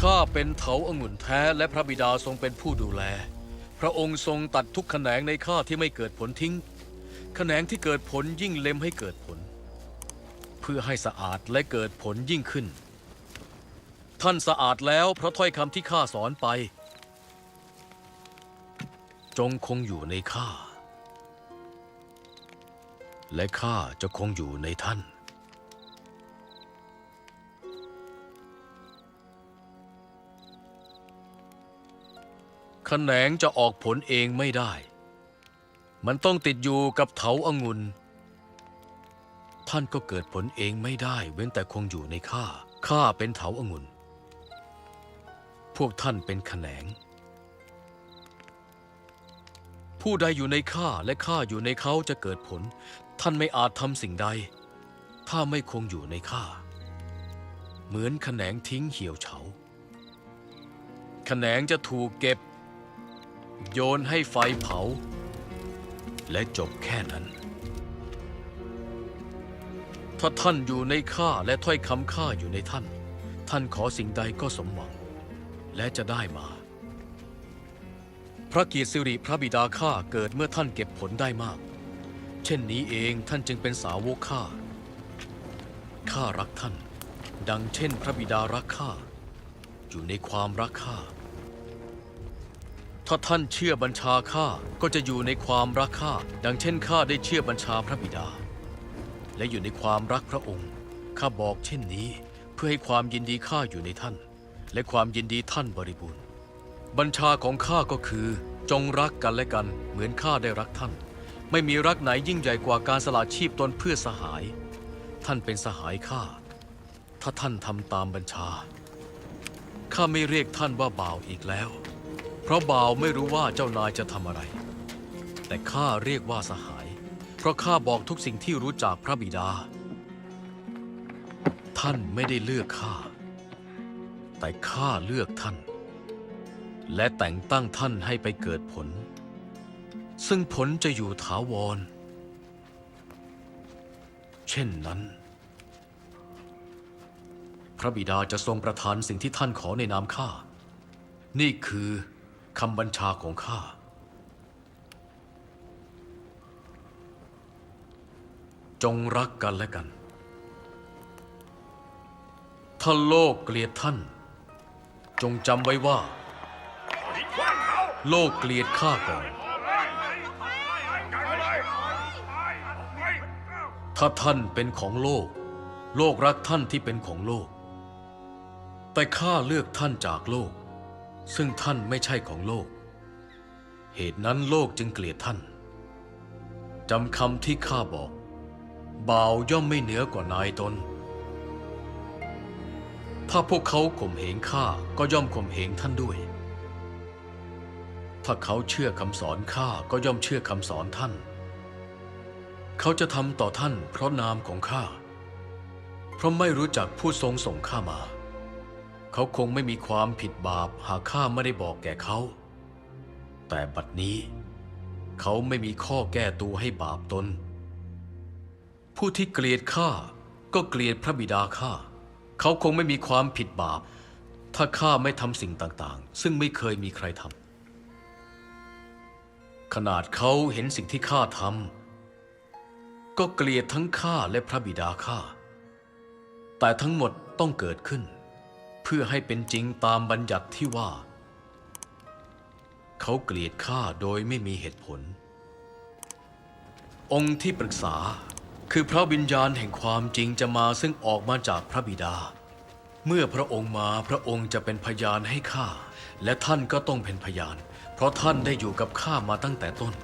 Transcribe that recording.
ข้าเป็นเถาองุ่นแท้และพระบิดาทรงเป็นผู้ดูแล พระองค์ทรงตัดทุกแขนงในข้าที่ไม่เกิดผลทิ้งแขนงที่เกิดผลยิ่งเล็มให้เกิดผล เพื่อให้สะอาดและเกิดผลยิ่งขึ้น ท่านสะอาดแล้วเพราะถ้อยคำที่ข้าสอนไป จงคงอยู่ในข้าและข้าจะคงอยู่ในท่าน แขนงจะออกผลเองไม่ได้ มันต้องติดอยู่กับเถาอางุ่นท่านก็เกิดผลเองไม่ได้ เว้นแต่คงอยู่ในข้า ข้าเป็นเถาอางุ่นพวกท่านเป็นแขนง ผู้ใดอยู่ในข้าและข้าอยู่ในเขาจะเกิดผล ท่านไม่อาจทำสิ่งใด ถ้าไม่คงอยู่ในข้า เหมือนแขนงทิ้งเหี่ยวเฉาแขนงจะถูกเก็บ โยนให้ไฟเผา และจบแค่นั้น ถ้าท่านอยู่ในข้าและถ้อยคำข้าอยู่ในท่าน ท่านขอสิ่งใดก็สมหวัง และจะได้มา พระเกียรติสิริพระบิดาข้าเกิดเมื่อท่านเก็บผลได้มาก เช่นนี้เองท่านจึงเป็นสาวกข้าข้ารักท่าน ดังเช่นพระบิดารักข้าอยู่ในความรักข้า ถ้าท่านเชื่อบัญชาข้าก็จะอยู่ในความรักข้าดังเช่นข้าได้เชื่อบัญชาพระบิดา และอยู่ในความรักพระองค์ข้าบอกเช่นนี้เพื่อให้ความยินดีข้าอยู่ในท่าน และความยินดีท่านบริบูรณ์ บัญชาของข้าก็คือ จงรักกันและกันเหมือนข้าได้รักท่าน ไม่มีรักไหนยิ่งใหญ่กว่าการสละชีพตนเพื่อสหาย ท่านเป็นสหายข้าถ้าท่านทำตามบัญชาข้าไม่เรียกท่านว่าบ่าวอีกแล้ว เพราะบ่าวไม่รู้ว่าเจ้านายจะทำอะไร แต่ข้าเรียกว่าสหาย เพราะข้าบอกทุกสิ่งที่รู้จากพระบิดา ท่านไม่ได้เลือกข้า แต่ข้าเลือกท่าน และแต่งตั้งท่านให้ไปเกิดผล ซึ่งผลจะอยู่ถาวร เช่นนั้น พระบิดาจะทรงประทานสิ่งที่ท่านขอในนามข้า นี่คือ คำบัญชาของข้า จงรักกันและกัน ถ้าโลกเกลียดท่าน จงจำไว้ว่า โลกเกลียดข้าก่อน ถ้าท่านเป็นของโลก โลกรักท่านที่เป็นของโลก แต่ข้าเลือกท่านจากโลก ซึ่งท่านไม่ใช่ของโลก เหตุนั้นโลกจึงเกลียดท่านจำคำที่ข้าบอก บ่าวย่อมไม่เหนือกว่านายตน ถ้าพวกเขาข่มเหงข้าก็ย่อมข่มเหงท่านด้วย ถ้าเขาเชื่อคำสอนข้าก็ย่อมเชื่อคำสอนท่าน เขาจะทำต่อท่านเพราะนามของข้า เพราะไม่รู้จักผู้ทรงส่งข้ามา เขาคงไม่มีความผิดบาปหากข้าไม่ได้บอกแก่เขา แต่บัดนี้ เขาไม่มีข้อแก้ตัวให้บาปตน ผู้ที่เกลียดข้าก็เกลียดพระบิดาข้า เขาคงไม่มีความผิดบาป ถ้าข้าไม่ทำสิ่งต่างๆ ซึ่งไม่เคยมีใครทำขนาดเขาเห็นสิ่งที่ข้าทำก็เกลียดทั้งข้าและพระบิดาข้า แต่ทั้งหมดต้องเกิดขึ้น พื่อให้เป็นจริงตามบัญญัติที่ว่า เขาเกลียดข้าโดยไม่มีเหตุผล องค์ที่ปรึกษาคือพระวิญญาณแห่งความจริงจะมาซึ่งออกมาจากพระบิดา เมื่อพระองค์มาพระองค์จะเป็นพยานให้ข้าและท่านก็ต้องเป็นพยาน เพราะท่านได้อยู่กับข้ามาตั้งแต่ต้น